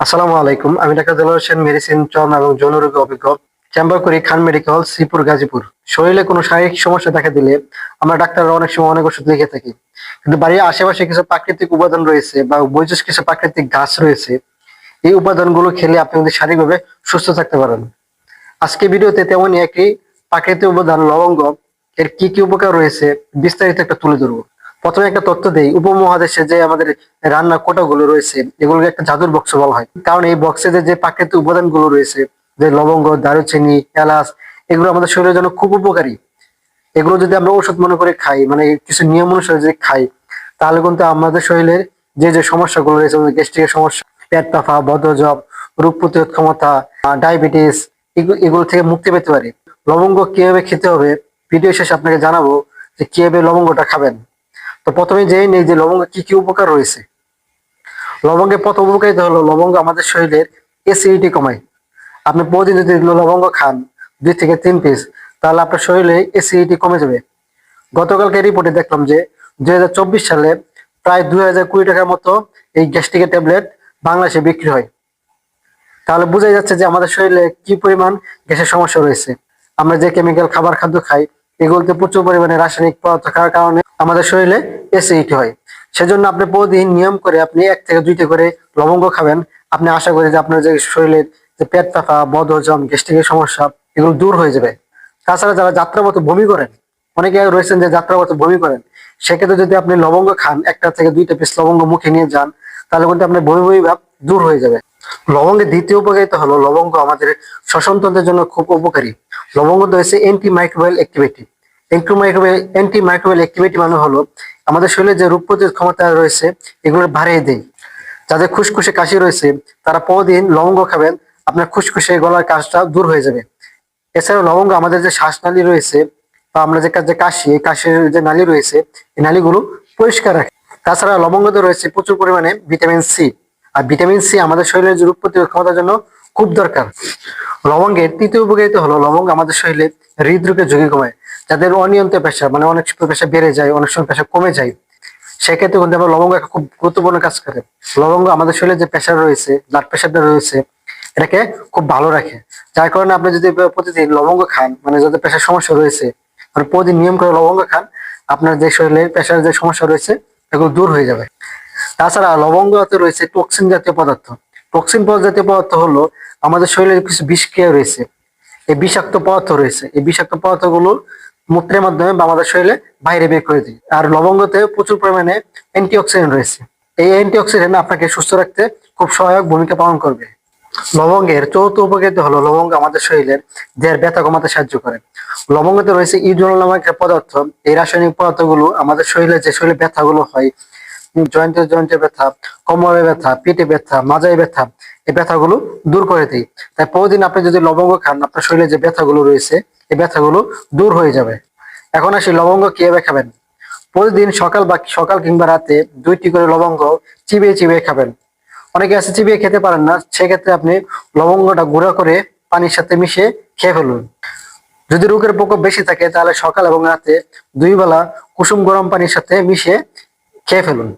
আসসালামু আলাইকুম। আমি ডাক্তার দেলোয়ার হোসেন, মেডিসিন চর্ম এবং যৌন রোগে অভিজ্ঞ। চেম্বার করি খান মেডিকেল, শ্রীপুর, গাজীপুর। শরীরে কোনো শারীরিক সমস্যা দেখা দিলে আমরা ডাক্তাররা অনেক সময় অনেক ওষুধ লিখে থাকি। কিন্তু বাড়ির আশেপাশে কিছু প্রাকৃতিক উপাদান রয়েছে বা বৈজ্ঞানিক কিছু প্রাকৃতিক গাছ রয়েছে, এই উপাদানগুলো খেলে আপনি কিন্তু শারীরিকভাবে সুস্থ থাকতে পারেন। আজকে ভিডিওতে তেমনই একটি প্রাকৃতিক উপাদান লবঙ্গ, এর কি কি উপকার রয়েছে বিস্তারিত একটা তুলে ধরবো। প্রথমে একটা তথ্য দেই, উপমহাদেশে যে আমাদের রান্না কোটাগুলো রয়েছে, এগুলোকে একটা জাদুর বক্স বলা হয়। কারণ এই বক্সে যে প্রাকৃতিক উপাদানগুলো রয়েছে, যে লবঙ্গ, দারুচিনি, এলাচ, এগুলো আমাদের শরীরের জন্য খুব উপকারী। এগুলো যদি আমরা ওষুধ মনে করে খাই মানে কিছু নিয়ম অনুসারে যদি খাই, তাহলে কিন্তু আমাদের শরীরের যে যে সমস্যাগুলো রয়েছে গ্যাস্ট্রিকের সমস্যা, পেট পাফা বদহজম, রোগ প্রতিরোধ ক্ষমতা ডায়াবেটিস এগুলো থেকে মুক্তি পেতে পারি। লবঙ্গ কীভাবে খেতে হবে? ভিডিও শেষে আপনাকে জানাব যে কীভাবে লবঙ্গটা খাবেন। তো প্রথমে জেনে নেই যে লবঙ্গ, কি কি উপকার রয়েছে? লবঙ্গের প্রথম উপকারিতা হলো লবঙ্গ আমাদের শরীরের অ্যাসিডিটি কমায়। আপনি প্রতিদিন যদি লবঙ্গ খান, দুই থেকে তিন পিস তাহলে আপনার শরীরে অ্যাসিডিটি কমে যাবে। গতকালকে রিপোর্টে দেখলাম যে দুই হাজার চব্বিশ সালে প্রায় দুই হাজার কুড়ি টাকার মতো এই গ্যাস্ট্রিকের ট্যাবলেট বাংলাদেশে বিক্রি হয়। তাহলে বোঝাই যাচ্ছে যে আমাদের শরীরে কি পরিমাণ গ্যাসের সমস্যা রয়েছে। আমরা যে কেমিক্যাল খাবার, খাদ্য খাই এগুলোতে প্রচুর পরিমাণে রাসায়নিক পদার্থ খাওয়ার কারণে আমাদের শরীরে অ্যাসিডিটি হয়। সেজন্য আপনি প্রতিদিন নিয়ম করে আপনি এক থেকে দুইটা করে লবঙ্গ খাবেন। আপনি আশা করি যে আপনার যে শরীরের যে পেট ব্যথা বদ হজম গ্যাস্ট্রিকের সমস্যা, এগুলো দূর হয়ে যাবে। তাছাড়া যারা যাত্রা যাত্রাপথে বমি করেন, অনেকে রয়েছেন যে যাত্রা যাত্রাপথে বমি করেন, সেক্ষেত্রে যদি আপনি লবঙ্গ খান, একটা থেকে দুইটা পিস লবঙ্গ মুখে নিয়ে যান, তাহলে কিন্তু আপনার বমি বমি ভাব দূর হয়ে যাবে। লবঙ্গের দ্বিতীয় উপকারিতা হলো লবঙ্গ আমাদের শ্বসনতন্ত্রের জন্য খুব উপকারী। লবঙ্গ রয়েছে anti microbial activity anti microbial anti microbial activity মানে হলো আমাদের শরীরে যে রোগ প্রতিরোধ ক্ষমতা রয়েছে, এগুলো বাড়িয়ে দেয়। যাদের খুশখুশে কাশি রয়েছে, তারা প্রতিদিন লবঙ্গ খাবেন আপনার খুশখুশে গলার কাশটা দূর হয়ে যাবে। এছাড়াও লবঙ্গ আমাদের যে শ্বাসনালী রয়েছে, বা আমরা যে যে কাশি, এই কাশির যে নালী রয়েছে, এই নালীগুলো পরিষ্কার রাখে। তাছাড়া লবঙ্গতে রয়েছে প্রচুর পরিমাণে ভিটামিন সি। আর ভিটামিন সি আমাদের শরীরের রোগ প্রতিরোধ ক্ষমতার জন্য খুব দরকার। লবঙ্গের তৃতীয় উপকারিতা হলো লবঙ্গ আমাদের শরীরে হৃদরোগের ঝুঁকি কমায়, যাদের অনিয়ন্ত্রিত পেশা মানে অনেক পেশা বেড়ে যায়, অনেক সময় পেশা কমে যায়। সেক্ষেত্রে কিন্তু আমরা লবঙ্গ একটা খুব গুরুত্বপূর্ণ কাজ করে। লবঙ্গ আমাদের শরীরে যে প্রেশার রয়েছে ব্লাড প্রেশারটা রয়েছে, এটাকে খুব ভালো রাখে। যার কারণে আপনি যদি প্রতিদিন লবঙ্গ খান মানে যাদের প্রেশার সমস্যা রয়েছে মানে প্রতিদিন নিয়ম করে লবঙ্গ খান, আপনার যে শরীরে প্রেশার যে সমস্যা রয়েছে, এগুলো দূর হয়ে যাবে। তাছাড়া লবঙ্গতে রয়েছে টক্সিন জাতীয় পদার্থ। টক্সিন জাতীয় পদার্থ হলো আমাদের শরীরে কিছু বিষক্রিয়া রয়েছে। এই বিষাক্ত পদার্থ রয়েছে। এই বিষাক্ত পদার্থগুলো মূত্রের মাধ্যমে বা আমাদের শরীরে বাইরে বের করে দিই আর লবঙ্গতে প্রচুর পরিমাণে অ্যান্টিঅক্সিডেন্ট রয়েছে। এই অ্যান্টিঅক্সিডেন্ট আপনাকে সুস্থ রাখতে খুব সহায়ক ভূমিকা পালন করবে। লবঙ্গের চৌথ উপকারিতা হলো লবঙ্গ আমাদের শরীরের দেহের ব্যথা কমাতে সাহায্য করে। লবঙ্গতে রয়েছে ইউজোনাল নামক পদার্থ। এই রাসায়নিক পদার্থগুলো আমাদের শরীরে যে শরীরে ব্যথাগুলো হয় জয়েন্টে জয়েন্টে ব্যথা, কোমরে ব্যথা, পেটে ব্যথা, মাজায় ব্যথা, এই ব্যথাগুলো দূর করে দেয়। তাই প্রতিদিন আপনি যদি লবঙ্গ খান, আপনার শরীরে যে ব্যথাগুলো রয়েছে, এই ব্যথাগুলো দূর হয়ে যাবে। এখন আসি, লবঙ্গ কীভাবে খাবেন? প্রতিদিন সকাল বা সকাল কিংবা রাতে দুইটি করে লবঙ্গ চিবিয়ে চিবিয়ে খাবেন। অনেকে আছে চিবিয়ে খেতে পারেন না, সেক্ষেত্রে আপনি লবঙ্গটা গুঁড়া করে পানির সাথে মিশিয়ে খেয়ে ফেলুন। যদি রোগের প্রকোপ বেশি থাকে, তাহলে সকাল এবং রাতে দুই বেলা কুসুম গরম পানির সাথে মিশিয়ে খেয়ে ফেলুন।